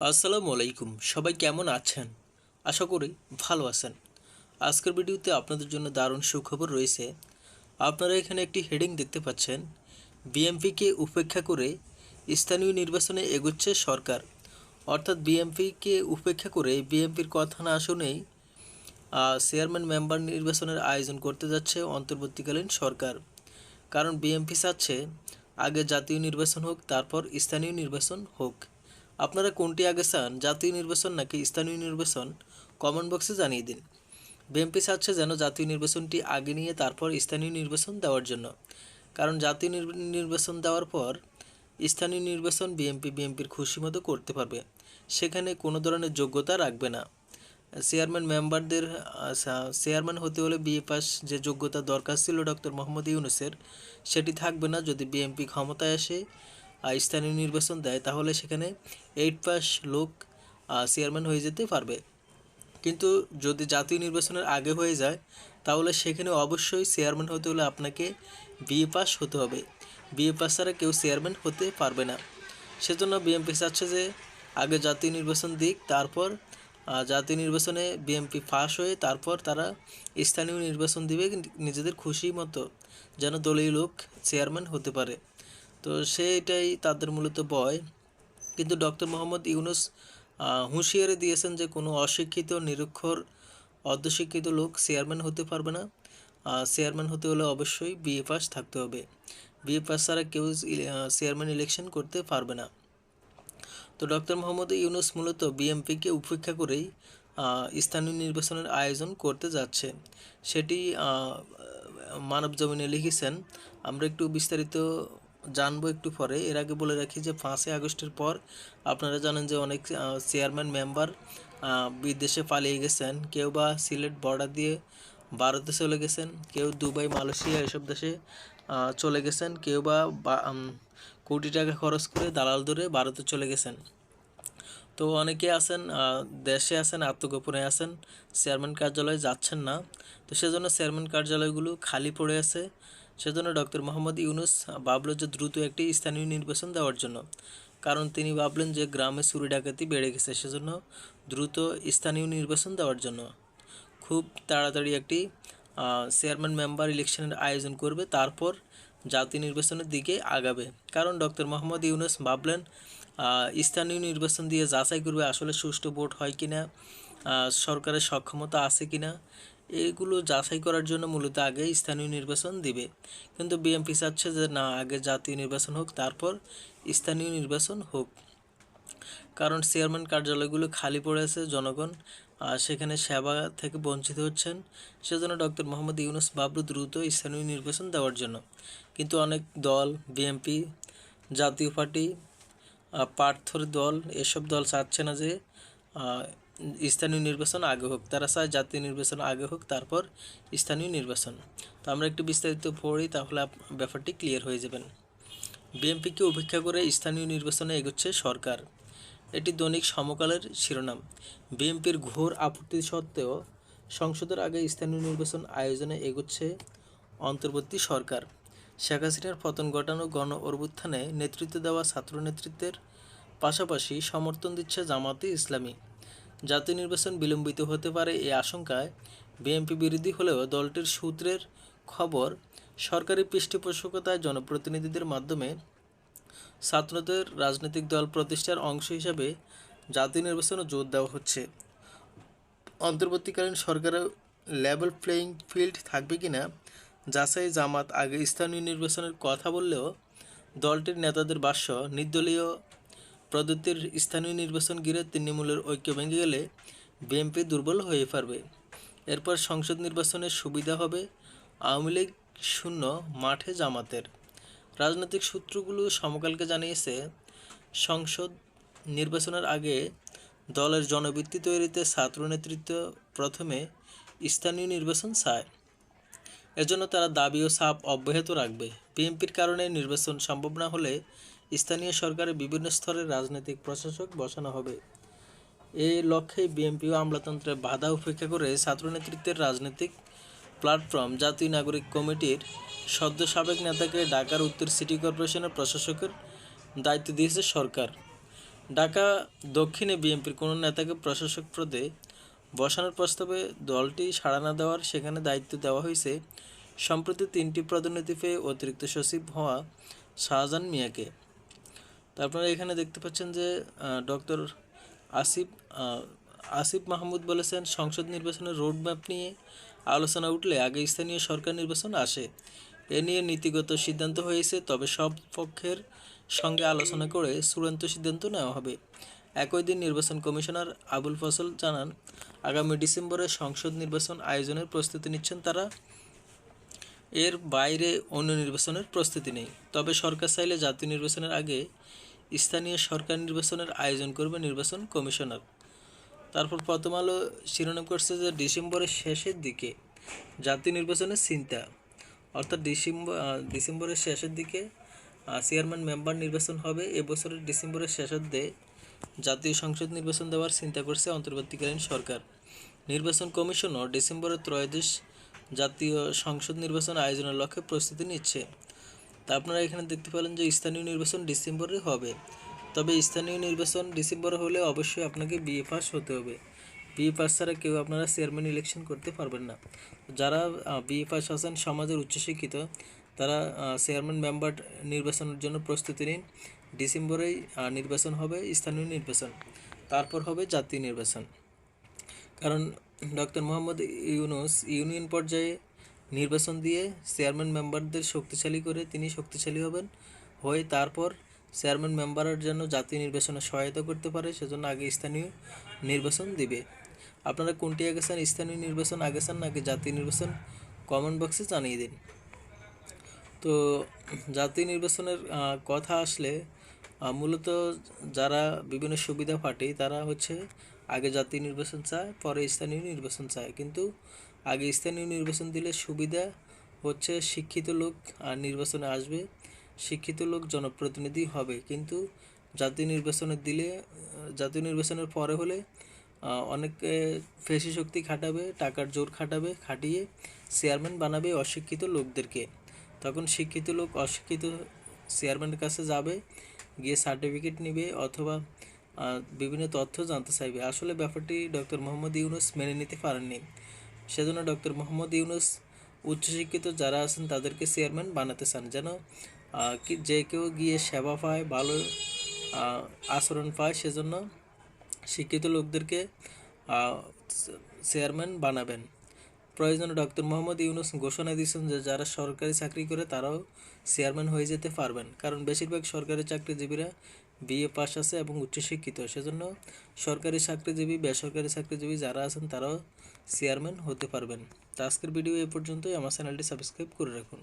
আসসালামু আলাইকুম, সবাই কেমন আছেন? আশা করি ভালো আছেন। আজকের ভিডিওতে আপনাদের জন্য দারুণ সুখবর রয়েছে। আপনারা এখানে একটি হেডিং দেখতে পাচ্ছেন। বিএমপিকে উপেক্ষা করে স্থানীয় নির্বাচনে এগোচ্ছে সরকার। অর্থাৎ বিএমপিকে উপেক্ষা করে বিএমপির কথা না শুনেই চেয়ারম্যান মেম্বার নির্বাচনের আয়োজন করতে যাচ্ছে অন্তর্বর্তীকালীন সরকার। কারণ বিএমপি চাচ্ছে আগে জাতীয় নির্বাচন হোক, তারপর স্থানীয় নির্বাচন হোক। আপনারা কোনটি আগে চান জাতীয় নির্বাচন নাকি স্থানীয় নির্বাচন কমেন্ট বক্সে জানিয়ে দিন। বিএনপি চাচ্ছে যেন জাতীয় নির্বাচনটি আগে নিয়ে তারপর স্থানীয় নির্বাচন দেওয়ার জন্য। কারণ জাতীয় নির্বাচন দেওয়ার পর স্থানীয় নির্বাচন বিএনপি বিএনপির খুশি মতো করতে পারবে। সেখানে কোনো ধরনের যোগ্যতা রাখবে না। চেয়ারম্যান মেম্বারদের আচ্ছা, চেয়ারম্যান হতে হলে বিএ পাস যে যোগ্যতা দরকার ছিল ডক্টর মোহাম্মদ ইউনুসের সেটি থাকবে না যদি বিএনপি ক্ষমতায় আসে। স্থানীয় নির্বাচন দেয়, তাহলে সেখানে এইট পাস লোক চেয়ারম্যান হয়ে যেতে পারবে। কিন্তু যদি জাতীয় নির্বাচনের আগে হয়ে যায়, তাহলে সেখানে অবশ্যই চেয়ারম্যান হতে হলে আপনাকে বিএ পাস হতে হবে। বিএ পাস ছাড়া কেউ চেয়ারম্যান হতে পারবে না। সেজন্য বিএনপি চাচ্ছে যে, আগে জাতীয় নির্বাচন দিক, তারপর জাতীয় নির্বাচনে বিএনপি ফাঁস হয়ে তারপর তারা স্থানীয় নির্বাচন দিবে, নিজেদের খুশি মতো, যেন দলীয় লোক চেয়ারম্যান হতে পারে। তো সেটাই তাদের মূলত বয়। কিন্তু ডক্টর মোহাম্মদ ইউনুস হুঁশিয়ারি দিয়েছেন যে কোনো অশিক্ষিত, নিরক্ষর অর্ধশিক্ষিত লোক চেয়ারম্যান হতে পারবে না। চেয়ারম্যান হতে হলে অবশ্যই বিএ পাস থাকতে হবে। বিএ পাস ছাড়া কেউ চেয়ারম্যান ইলেকশন করতে পারবে না। তো ডক্টর মোহাম্মদ ইউনুস মূলত বিএমপিকে উপেক্ষা করেই স্থানীয় নির্বাচনের আয়োজন করতে যাচ্ছে। সেটি মানব জমিনে লিখেছেন, আমরা একটু বিস্তারিত জানব একটু পরে। এর আগে বলে রাখি যে পাঁচই আগস্টের পর আপনারা জানেন যে অনেক চেয়ারম্যান মেম্বার বিদেশে পালিয়ে গেছেন। কেউ বা সিলেট বর্ডার দিয়ে ভারতে চলে গেছেন, কেউ দুবাই, মালয়েশিয়া এসব দেশে চলে গেছেন, কেউ বা কোটি টাকা খরচ করে দালাল ধরে ভারতে চলে গেছেন। তো অনেকে আছেন দেশে আছেন, আত্মগোপনে আছেন চেয়ারম্যান কার্যালয়ে যাচ্ছেন না। তো সেজন্য চেয়ারম্যান কার্যালয়গুলো খালি পড়ে আছে। সেজন্য ডক্টর মোহাম্মদ ইউনুস ভাবলো যে দ্রুত একটি স্থানীয় নির্বাচন দেওয়ার জন্য। কারণ তিনি ভাবলেন যে গ্রামে চুরি ডাকাতি বেড়ে গেছে, সেজন্য দ্রুত স্থানীয় নির্বাচন দেওয়ার জন্য। খুব তাড়াতাড়ি একটি চেয়ারম্যান মেম্বার ইলেকশনের আয়োজন করবে, তারপর জাতীয় নির্বাচনের দিকে আগাবে। কারণ ডক্টর মোহাম্মদ ইউনুস ভাবলেন স্থানীয় নির্বাচন দিয়ে যাচাই করবে আসলে সুষ্ঠু ভোট হয় কিনা সরকারের সক্ষমতা আছে কিনা। এইগুলো যাচাই করার জন্য মূলত আগে স্থানীয় নির্বাচন দিবে। কিন্তু বিএনপি চাচ্ছে যে না, আগে জাতীয় নির্বাচন হোক, তারপর স্থানীয় নির্বাচন হোক। কারণ চেয়ারম্যান কার্যালয়গুলো খালি পড়ে আছে জনগণ সেখানে সেবা থেকে বঞ্চিত হচ্ছেন সেজন্য ডক্টর মোহাম্মদ ইউনুস বাবলু দ্রুত স্থানীয় নির্বাচন দেওয়ার জন্য। কিন্তু অনেক দল, বিএনপি, জাতীয় পার্টি পার্থর দল, এসব দল চাচ্ছে না যে স্থানীয় নির্বাচন আগে হোক, তারা চায় জাতীয় নির্বাচন আগে হোক, তারপর স্থানীয় নির্বাচন। তো আমরা একটু বিস্তারিত পড়ি, তাহলে ব্যাপারটি ক্লিয়ার হয়ে যাবেন বিএনপিকে উপেক্ষা করে স্থানীয় নির্বাচনে এগোচ্ছে সরকার। এটি দৈনিক সমকালের শিরোনাম। বিএনপির ঘোর আপত্তি সত্ত্বেও সংসদের আগে স্থানীয় নির্বাচন আয়োজনে এগোচ্ছে অন্তর্বর্তী সরকার। শেখ হাসিনার পতন ঘটানো গণ অভ্যুত্থানে নেতৃত্ব দেওয়া ছাত্র নেতৃত্বের পাশাপাশি সমর্থন দিচ্ছে জামাতে ইসলামী। জাতীয় নির্বাচন বিলম্বিত হতে পারে এই আশঙ্কায় বিএনপি বিরোধী হলেও দলটির সূত্রের খবর, সরকারি পৃষ্ঠপোষকতায় জনপ্রতিনিধিদের মাধ্যমে ছাত্রদের রাজনৈতিক দল প্রতিষ্ঠার অংশ হিসাবে জাতীয় নির্বাচনে জোর দেওয়া হচ্ছে। অন্তর্বর্তীকালীন সরকারের লেভেল প্লেয়িং ফিল্ড থাকবে কিনা যাচাই জামাত আগে স্থানীয় নির্বাচনের কথা বললেও দলটির নেতাদের ভাষ্য নির্দলীয় প্রদত্তের স্থানীয় নির্বাচন ঘিরে তৃণমূলের ঐক্য ভেঙে গেলে বিএনপি দুর্বল হয়ে পারবে। এরপর সংসদ নির্বাচনের সুবিধা হবে আওয়ামী লীগ শূন্য মাঠে জামাতের। রাজনৈতিক সূত্রগুলো সমকালকে জানিয়েছে, সংসদ নির্বাচনের আগে দলের জনভিত্তি তৈরিতে ছাত্র নেতৃত্ব প্রথমে স্থানীয় নির্বাচন চায়। এজন্য তারা দাবি ও চাপ অব্যাহত রাখবে। বিএনপির কারণে নির্বাচন সম্ভব না হলে স্থানীয় সরকারের বিভিন্ন স্তরের রাজনৈতিক প্রশাসক বসানো হবে। এই লক্ষ্যে বিএনপি ও আমলাতন্ত্রের বাধা উপেক্ষা করে ছাত্র নেতৃত্বের রাজনৈতিক প্ল্যাটফর্ম, জাতীয় নাগরিক কমিটির সদ্য সাবেক নেতাকে ঢাকার উত্তর সিটি কর্পোরেশনের প্রশাসকের দায়িত্ব দিয়েছে সরকার। ঢাকা দক্ষিণে বিএনপির কোনো নেতাকে প্রশাসক পদে বসানোর প্রস্তাবে দলটি সাড়া না দেওয়ার সেখানে দায়িত্ব দেওয়া হয়েছে। সম্প্রতি তিনটি পদোন্নতি পেয়ে অতিরিক্ত সচিব হওয়া শাহজাহান মিয়াকে। তো আপনারা এখানে দেখতে পাচ্ছেন যে ডক্টর আসিফ আসিফ মাহমুদ বলেছেন, সংসদ নির্বাচনের রোড ম্যাপ নিয়ে আলোচনা উঠলে আগে স্থানীয় সরকার নির্বাচন আসে। এ নিয়ে নীতিগত সিদ্ধান্ত হয়েছে, তবে সব পক্ষের সঙ্গে আলোচনা করে চূড়ান্ত সিদ্ধান্ত নেওয়া হবে। একই দিন নির্বাচন কমিশনার আবুল ফসল জানান, আগামী ডিসেম্বরে সংসদ নির্বাচন আয়োজনের প্রস্তুতি নিচ্ছেন তারা। এর বাইরে অন্য নির্বাচনের প্রস্তুতি নেই। তবে সরকার চাইলে জাতীয় নির্বাচনের আগে স্থানীয় সরকার নির্বাচনের আয়োজন করবে নির্বাচন কমিশনার। তারপর প্রথম আলো শিরোনাম করছে যে ডিসেম্বরের শেষের দিকে জাতীয় নির্বাচনের চিন্তা। অর্থাৎ ডিসেম্বর ডিসেম্বরের শেষের দিকে চেয়ারম্যান মেম্বার নির্বাচন হবে। এবছরের ডিসেম্বরের শেষের দিয়ে জাতীয় সংসদ নির্বাচন দেওয়ার চিন্তা করছে অন্তর্বর্তীকালীন সরকার। নির্বাচন কমিশনও ডিসেম্বরের ত্রয়োদশ জাতীয় সংসদ নির্বাচন আয়োজনের লক্ষ্যে প্রস্তুতি নিচ্ছে। তা আপনারা এখানে দেখতে পেলেন যে স্থানীয় নির্বাচন ডিসেম্বরে হবে। তবে স্থানীয় নির্বাচন ডিসেম্বরে হলে অবশ্যই আপনাকে বিএ পাস হতে হবে। বিএ পাস ছাড়া কেউ আপনারা চেয়ারম্যান ইলেকশন করতে পারবেন না। যারা বিএ পাস আছেন, সমাজের উচ্চশিক্ষিত তারা চেয়ারম্যান মেম্বার নির্বাচনের জন্য প্রস্তুতি নিন। ডিসেম্বরেই নির্বাচন হবে, স্থানীয় নির্বাচন। তারপর হবে জাতীয় নির্বাচন। কারণ, ডক্টর মোহাম্মদ ইউনুস ইউনিয়ন পর্যায়ে নির্বাচন দিয়ে চেয়ারম্যান মেম্বারদের শক্তিশালী করে তিনি শক্তিশালী হবেন। হয়ে তারপর চেয়ারম্যান মেম্বারের জন্য জাতীয় নির্বাচনে সহায়তা করতে পারে, সেজন্য আগে স্থানীয় নির্বাচন দিবে। আপনারা কোনটি আগে চান স্থানীয় নির্বাচন আগে চান নাকি জাতীয় নির্বাচন? কমেন্ট বক্সে জানিয়ে দিন। তো জাতীয় নির্বাচনের কথা আসলে মূলত যারা বিভিন্ন সুবিধা পাটে তারা হচ্ছে আগে জাতীয় নির্বাচন চায়, পরে স্থানীয় নির্বাচন চায়। কিন্তু আগে স্থানীয় নির্বাচন দিলে সুবিধা হচ্ছে শিক্ষিত লোক আর নির্বাচনে আসবে। শিক্ষিত লোক জনপ্রতিনিধি হবে। কিন্তু জাতীয় নির্বাচনে দিলে, জাতীয় নির্বাচনের পরে হলে অনেকে ফেসি শক্তি খাটাবে, টাকার জোর খাটাবে, খাটিয়ে চেয়ারম্যান বানাবে অশিক্ষিত লোকদেরকে। তখন শিক্ষিত লোক অশিক্ষিত চেয়ারম্যানের কাছে যাবে, গিয়ে সার্টিফিকেট নেবে অথবা বিভিন্ন তথ্য জানতে চাইবে। আসলে ব্যাপারটি ডক্টর মোহাম্মদ ইউনুস মেনে নিতে পারেননি। সেজন্য ডক্টর মোহাম্মদ ইউনুস উচ্চশিক্ষিত যারা আছেন তাদেরকে চেয়ারম্যান বানাতে চান। যেন যে কেউ গিয়ে সেবা পায়, ভালো আচরণ পায়, সেজন্য শিক্ষিত লোকদেরকে চেয়ারম্যান বানাবেন। প্রয়োজনে ডক্টর মোহাম্মদ ইউনুস ঘোষণা দিয়েছেন যে, যারা সরকারি চাকরি করে তারাও চেয়ারম্যান হয়ে যেতে পারবেন। কারণ বেশিরভাগ সরকারি চাকরিজীবীরা বিএ পাস আছে এবং উচ্চশিক্ষিত। সেজন্য সরকারি চাকরিজীবী, বেসরকারি চাকরিজীবী যারা আছেন তারাও চেয়ারম্যান হতে পারবেন। তো আজকের ভিডিও এই পর্যন্তই। আমার চ্যানেলটি সাবস্ক্রাইব করে রাখুন।